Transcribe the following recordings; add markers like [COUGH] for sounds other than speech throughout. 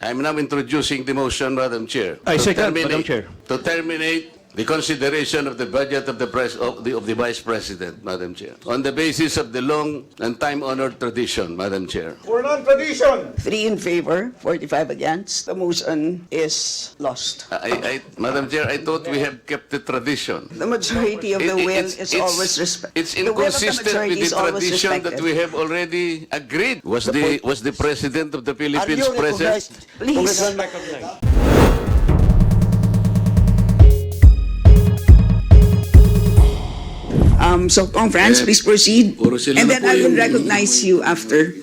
I'm now introducing the motion, Madam Chair. I to second, terminate- Madam Chair. To terminate the consideration of the budget of the pres, of the, of the Vice President, Madam Chair, on the basis of the long and time-honored tradition, Madam Chair. For non-tradition. Three in favor, 45 against. The motion is lost. I, I, Madam Chair, I thought we have kept the tradition. The majority of the It- it- will it's- is it's- always respected. It's inconsistent with the tradition that we have already agreed. Was the, was the President of the Are you Philippines present? recognized? Please. Congressman recognized. So, conference, Eh, please proceed. puro sila And na then po I will yung- recognize you after.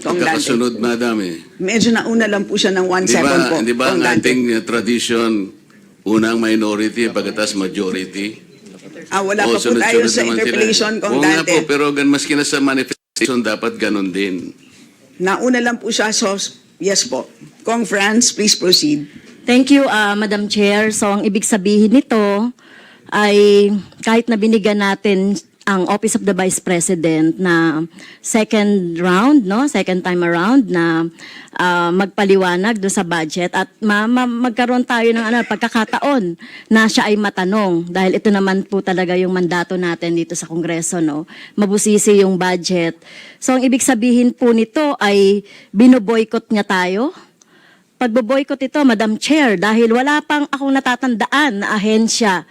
Kong Dante. Kakasunod, Madam eh. Medyo nauna lang po siya ng one Di second ba, po. di ba ang Kong Dante. ating uh, tradition, unang minority, pagkatas majority? Ah, wala O, pa po tayo sunod-sunod sa naman sila. interpolation, Kong Oo nga Dante. po, pero gan, maski na sa manifestation, dapat ganun din. Nauna lang po siya, so yes po. Kong Franz, please proceed. Thank you, ah, Madam Chair. So, ang ibig sabihin nito ay kahit na binigyan natin ang Office of the Vice President na second round, no, second time around na ah, magpaliwanag do sa budget at ma- ma- magkaroon tayo ng ano, pagkakataon na siya ay matanong dahil ito naman po talaga yung mandato natin dito sa Kongreso, no. Mabusisi yung budget. So, ang ibig sabihin po nito ay binoboykot niya tayo pagboboykot ito, Madam Chair, dahil wala pang akong natatandaan na ahensya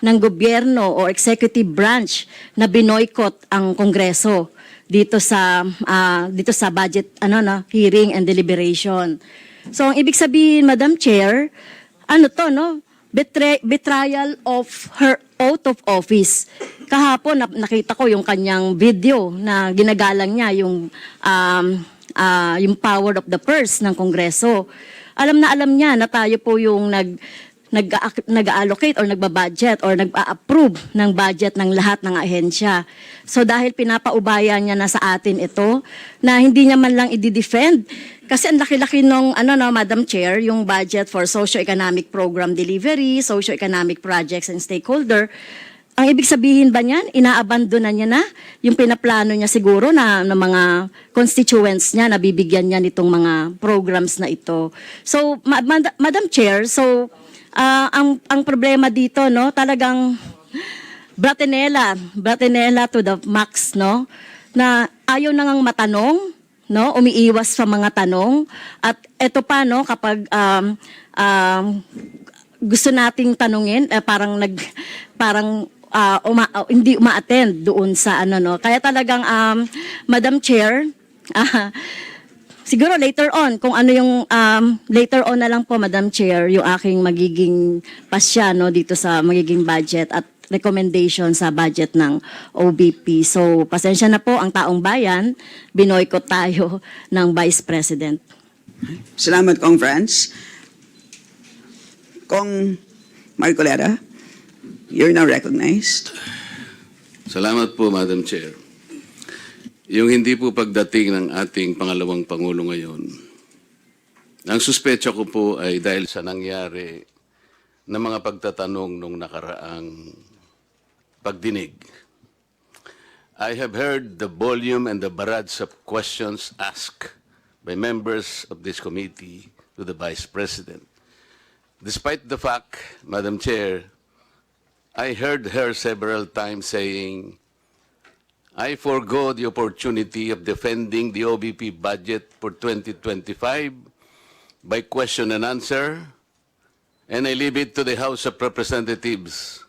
ng gobyerno o executive branch na binoykot ang Kongreso dito sa ah, dito sa budget ano na hearing and deliberation. So ang ibig sabihin Madam Chair, ano to no? Betray, betrayal of her oath of office. Kahapon na, nakita ko yung kanyang video na ginagalang niya yung um, ah, yung power of the purse ng Kongreso. Alam na alam niya na tayo po yung nag nag-allocate or nagba-budget or nag-approve ng budget ng lahat ng ahensya. So dahil pinapaubaya niya na sa atin ito na hindi niya man lang i-defend kasi ang laki-laki nung ano no Madam Chair yung budget for socio-economic program delivery, socio-economic projects and stakeholder ang ibig sabihin ba niyan, inaabandonan niya na yung pinaplano niya siguro na ng mga constituents niya, nabibigyan niya nitong mga programs na ito. So, Ma- Mad- Madam Chair, so ah, ang ang problema dito, no, talagang bratinela, bratinela to the max, no, na ayaw na ngang matanong, no, umiiwas sa mga tanong at eto pa, no, kapag um, um, gusto nating tanungin, eh, parang nag parang ah, uma, ah, hindi uma-attend doon sa ano no. Kaya talagang um, Madam Chair, [LAUGHS] ah, siguro later on kung ano yung um, later on na lang po Madam Chair yung aking magiging pasya no dito sa magiging budget at recommendation sa budget ng OBP. So, pasensya na po ang taong bayan, binoykot tayo [LAUGHS] ng Vice President. Salamat, Kong Franz. Kong Marcolera, you're now recognized. Salamat po, Madam Chair. Yung hindi po pagdating ng ating pangalawang Pangulo ngayon, ang suspecha ko po ay dahil sa nangyari na mga pagtatanong nung nakaraang pagdinig. I have heard the volume and the barrage of questions asked by members of this committee to the Vice President. Despite the fact, Madam Chair, I heard her several times saying, I forego the opportunity of defending the OBP budget for 2025 by question and answer, and I leave it to the House of Representatives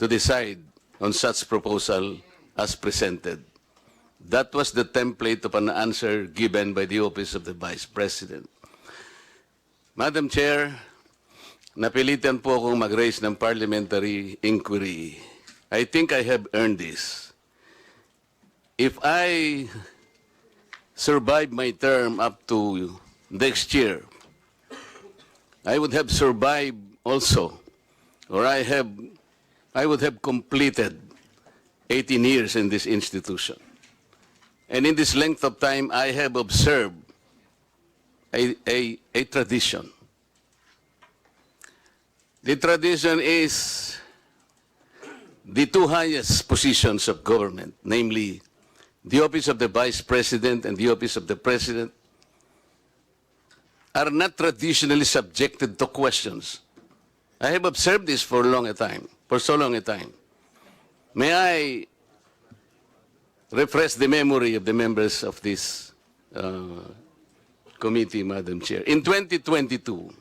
to decide on such proposal as presented. That was the template of an answer given by the Office of the Vice President. Madam Chair, napilitan po akong mag-raise ng parliamentary inquiry. I think I have earned this. If I survive my term up to next year, I would have survived also, or I have, I would have completed 18 years in this institution. And in this length of time, I have observed a, a, a tradition. The tradition is the two highest positions of government, namely the office of the vice president and the office of the president, are not traditionally subjected to questions. I have observed this for a long a time, for so long a time. May I refresh the memory of the members of this uh, committee, Madam Chair. In 2022,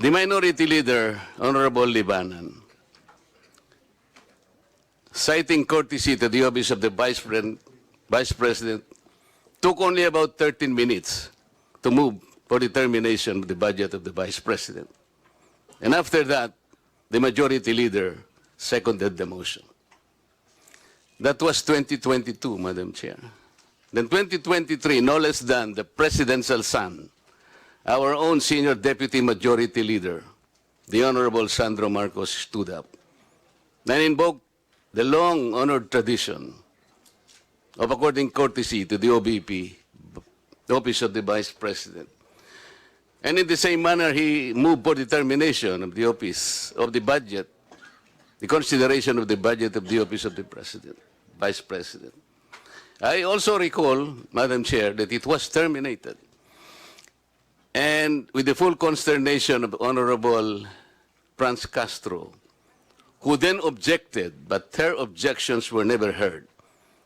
the minority leader, Honorable Libanan, citing courtesy to the office of the Vice President, Vice President took only about 13 minutes to move for the termination of the budget of the Vice President. And after that, the majority leader seconded the motion. That was 2022, Madam Chair. Then 2023, no less than the presidential son, our own senior deputy majority leader, the Honorable Sandro Marcos, stood up and invoked the long honored tradition of according courtesy to the OBP, the Office of the Vice President. And in the same manner, he moved for the termination of the office of the budget, the consideration of the budget of the Office of the President, Vice President. I also recall, Madam Chair, that it was terminated. And with the full consternation of Honorable Franz Castro, who then objected, but her objections were never heard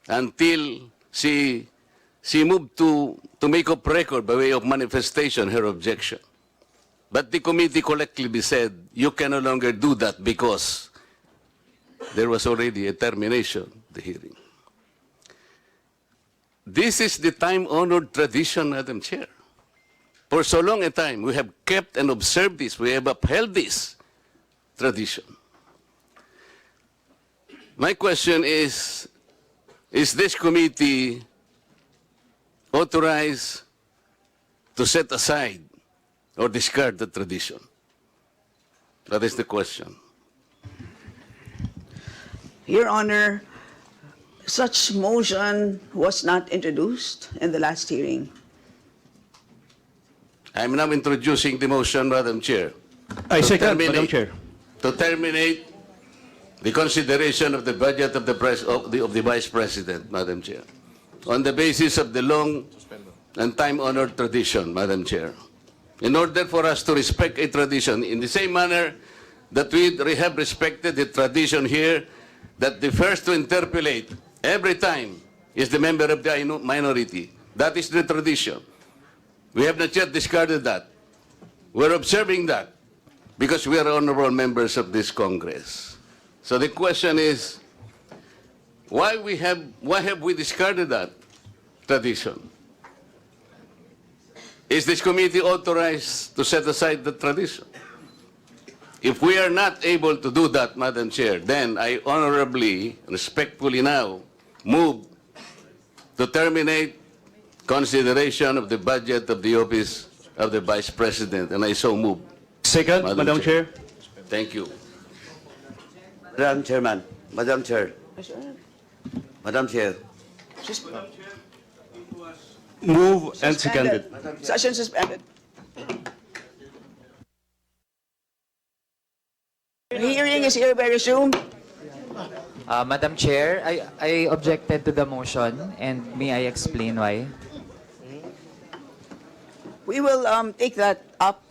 until she, she moved to, to make up record by way of manifestation her objection. But the committee collectively said, you can no longer do that because there was already a termination the hearing. This is the time-honored tradition, Madam Chair. For so long a time, we have kept and observed this. We have upheld this tradition. My question is, is this committee authorized to set aside or discard the tradition? That is the question. Your Honor, such motion was not introduced in the last hearing. I'm now introducing the motion, Madam Chair. I To second, terminate- Madam Chair. To terminate the consideration of the budget of the, pres- of the, of the Vice President, Madam Chair, on the basis of the long and time-honored tradition, Madam Chair. In order for us to respect a tradition, in the same manner that we have respected the tradition here, that the first to interpolate every time is the member of the ino- minority. That is the tradition. We have not yet discarded that. We're observing that because we are honorable members of this Congress. So the question is, why we have why have we discarded that tradition? Is this committee authorized to set aside the tradition? If we are not able to do that, Madam Chair, then I honorably, respectfully now move to terminate consideration of the budget of the office of the Vice President, and I so move. Second, Madam Madam Chair. Thank you. Madam Chairman, Madam Chair, Madam Chair, Move and seconded. Session suspended. Hearing is here very soon. Uh, Madam Chair, I, I objected to the motion and may I explain why? We will um, take that up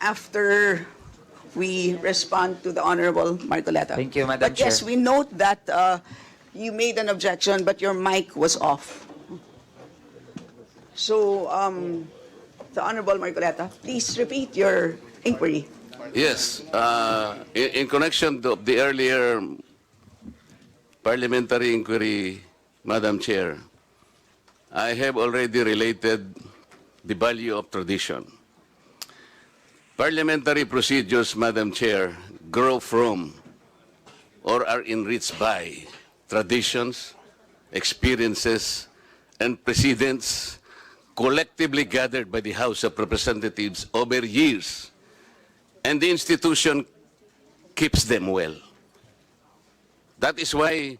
after we respond to the Honorable Marcoleta. Thank you, Madam But yes, Chair. we note that uh, you made an objection, but your mic was off. So, um, the Honorable Marcoleta, please repeat your inquiry. Yes, uh, in, in connection to the earlier parliamentary inquiry, Madam Chair, I have already related the value of tradition. Parliamentary procedures, Madam Chair, grow from or are enriched by traditions, experiences, and precedents collectively gathered by the House of Representatives over years and the institution keeps them well. That is why,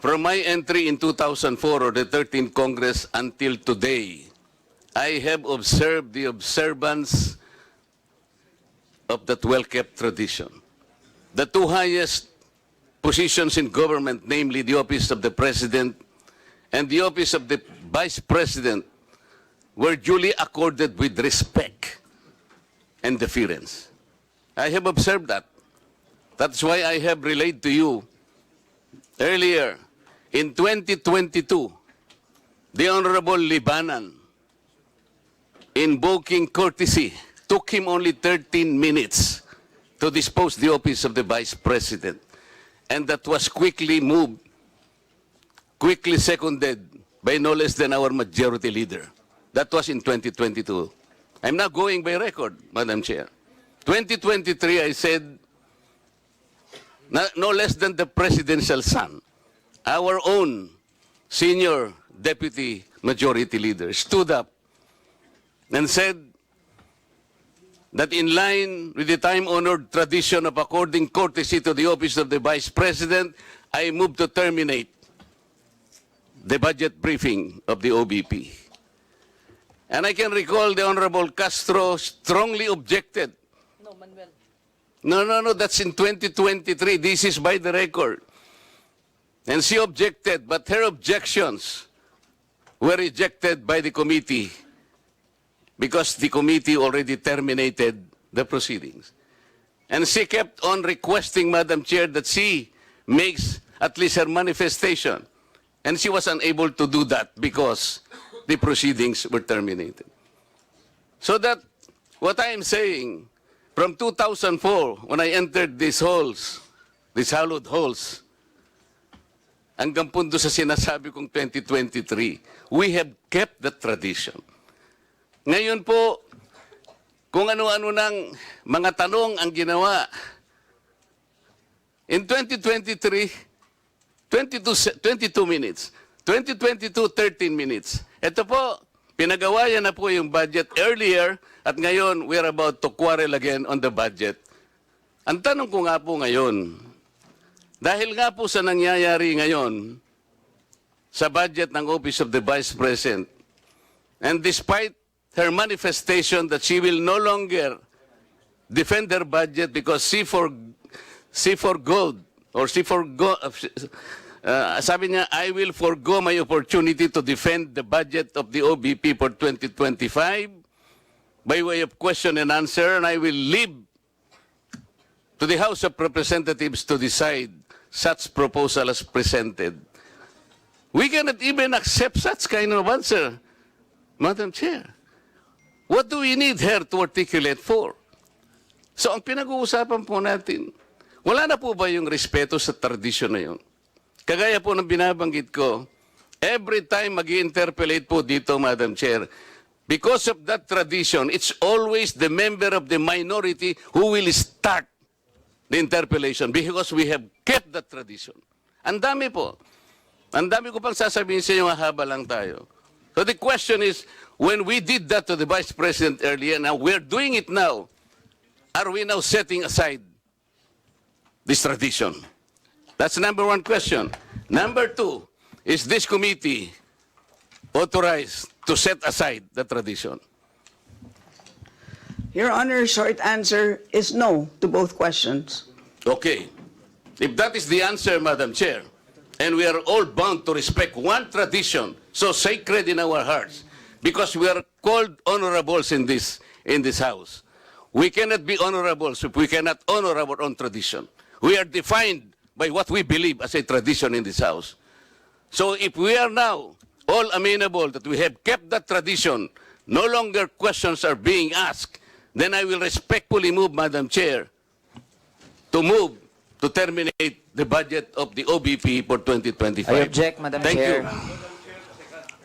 from my entry in 2004 or the 13th Congress until today, I have observed the observance of that well-kept tradition. The two highest positions in government, namely the office of the President and the office of the Vice President were duly accorded with respect and deference. I have observed that. That's why I have relayed to you earlier in 2022 the Honorable Libanan invoking courtesy took him only 13 minutes to dispose the office of the Vice President. And that was quickly moved, quickly seconded by no less than our majority leader. That was in 2022. I'm not going by record, Madam Chair. 2023, I said, no less than the presidential son, our own senior deputy majority leader, stood up and said that in line with the time-honored tradition of according courtesy to the office of the Vice President, I move to terminate the budget briefing of the OBP. And I can recall the Honorable Castro strongly objected. No, Manuel. No, no, no, that's in 2023. This is by the record. And she objected, but her objections were rejected by the committee because the committee already terminated the proceedings. And she kept on requesting, Madam Chair, that she makes at least her manifestation. And she was unable to do that because the proceedings were terminated. So that what I am saying, from 2004, when I entered these halls, these hallowed halls, hanggang punto sa sinasabi kong 2023, we have kept the tradition. Ngayon po, kung ano-ano ng mga tanong ang ginawa, in 2023, 22, se- 22 minutes. 2022, 13 minutes. Ito po, pinagawa yan na po yung budget earlier at ngayon we're about to quarrel again on the budget. Ang tanong ko nga po ngayon, dahil nga po sa nangyayari ngayon sa budget ng Office of the Vice President, and despite her manifestation that she will no longer defend her budget because she for she forgoed or she forgo uh, sabi niya I will forgo my opportunity to defend the budget of the OBP for 2025 by way of question and answer and I will leave to the House of Representatives to decide such proposal as presented. We cannot even accept such kind of answer, Madam Chair. What do we need her to articulate for? So ang pinag-uusapan po natin, wala na po ba yung respeto sa tradisyon na yun? Kagaya po ng binabanggit ko, every time mag interpellate po dito, Madam Chair, because of that tradition, it's always the member of the minority who will start the interpellation because we have kept that tradition. Ang dami po. Ang dami ko pang sasabihin sa inyo, haba lang tayo. So the question is, when we did that to the Vice President earlier, now we're doing it now, are we now setting aside this tradition? That's number one question. Number two, is this committee authorized to set aside the tradition? Your Honor, short answer is no to both questions. Okay. If that is the answer, Madam Chair, and we are all bound to respect one tradition so sacred in our hearts, because we are called honorables in this, in this house. We cannot be honorables if we cannot honor our own tradition. We are defined by what we believe as a tradition in this house. So if we are now all amenable that we have kept that tradition, no longer questions are being asked, then I will respectfully move, Madam Chair, to move to terminate the budget of the OBP for 2025. I object, Madam Thank Chair. you.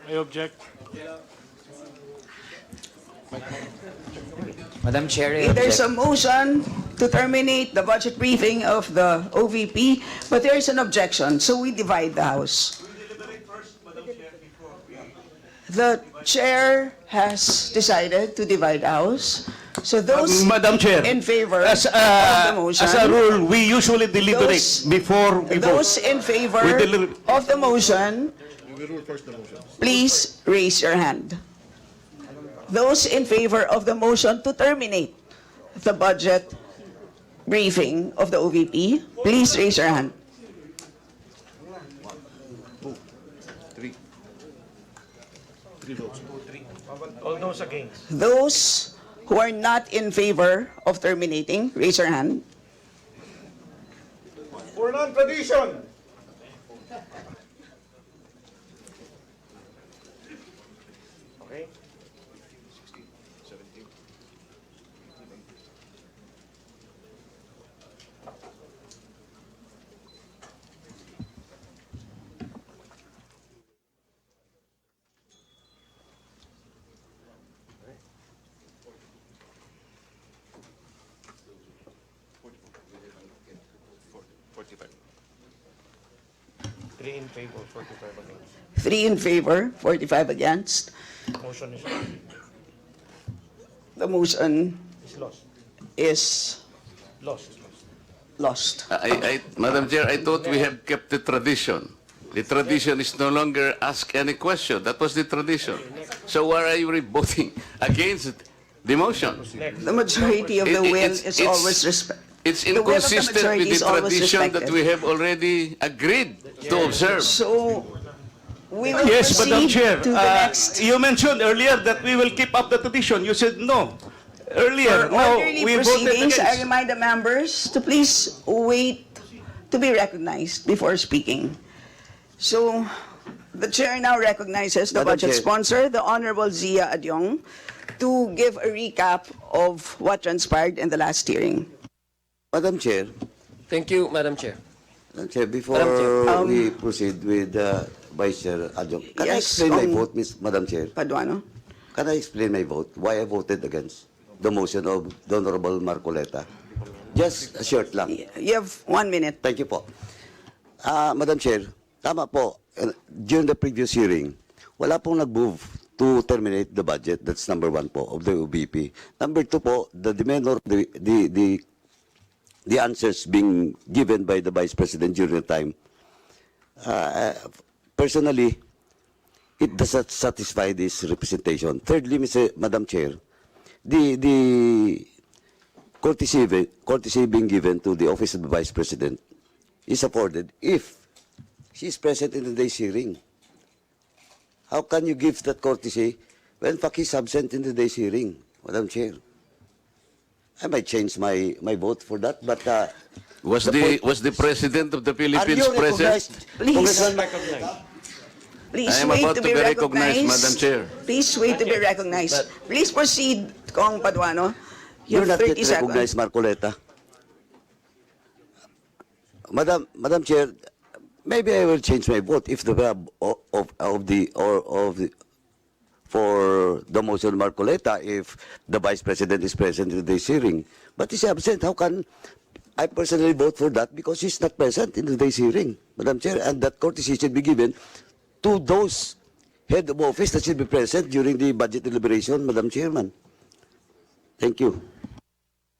I object. Madam Chair, I There's a motion to terminate the budget briefing of the OVP, but there is an objection, so we divide the House. The chair has decided to divide the House, so those Madam Chair. in favor As, of uh, the motion. as a rule, we usually deliberate Those- before we vote. Those in favor We deliver- of the motion, please raise your hand. Those in favor of the motion to terminate the budget briefing of the OVP, please raise your hand. All those against. Those who are not in favor of terminating, raise your hand. For non-tradition. Okay. Three in favor, forty-five against. Three in favor, 45 against. Motion is, The motion is lost. is Lost, is lost. lost. I, I, Madam Chair, I thought we have kept the tradition. The tradition is no longer ask any question. That was the tradition. So why are you voting [LAUGHS] against the motion? The majority of the It- it- will it's- is it's- always respect. It's The the inconsistent majority with the tradition that we have already agreed to observe. So we will Yes, Madam proceed Chair. to the Uh, next. You mentioned earlier that we will keep up the tradition. You said no. Earlier, For no, orderly we voted proceedings, I against. remind the members to please wait to be recognized before speaking. So the chair now recognizes the Madam budget Chair. sponsor, the Honorable Zia Adyong, to give a recap of what transpired in the last hearing. Madam Chair, Thank you, Madam Chair. Madam Chair, before Madam Chair. Um, we proceed with uh, Vice Chair Adjong, can I Yes, explain my um, vote, Miss Madam Chair? Paduano? Can I explain my vote? Why I voted against the motion of the Honorable Marcoleta? Just a short lang. You have one minute. Thank you po. Ah, Madam Chair, tama po. Uh, During the previous hearing, wala pong nag-move to terminate the budget. That's number one po of the OBP. Number two po, the demand or the, the, the, the answers being given by the Vice President during the time. Uh, personally, it does not satisfy this representation. Thirdly, Mr. Madam Chair, the, the courtesy, courtesy being given to the office of the Vice President is afforded if she is present in the day's hearing. How can you give that courtesy when Faki is absent in the day's hearing, Madam Chair? I might change my, my vote for that, but uh, Was The the, point- was the President of the are Philippines you present? recognized? Please. Congressman, Please I am wait about to be be recognized. recognized, Madam Chair. Please wait to be recognized. Please proceed, Kong Paduano. You You're have not yet 30 seconds. recognized, Marcoleta. Madam, Madam Chair, maybe I will change my vote if the verb of, of, of the or of the for the motion Marcoleta if the Vice President is present in this hearing. But he's absent. How can I personally vote for that because he's not present in today's hearing, Madam Chair, and that courtesy should be given to those head of office that should be present during the budget deliberation, Madam Chairman. Thank you.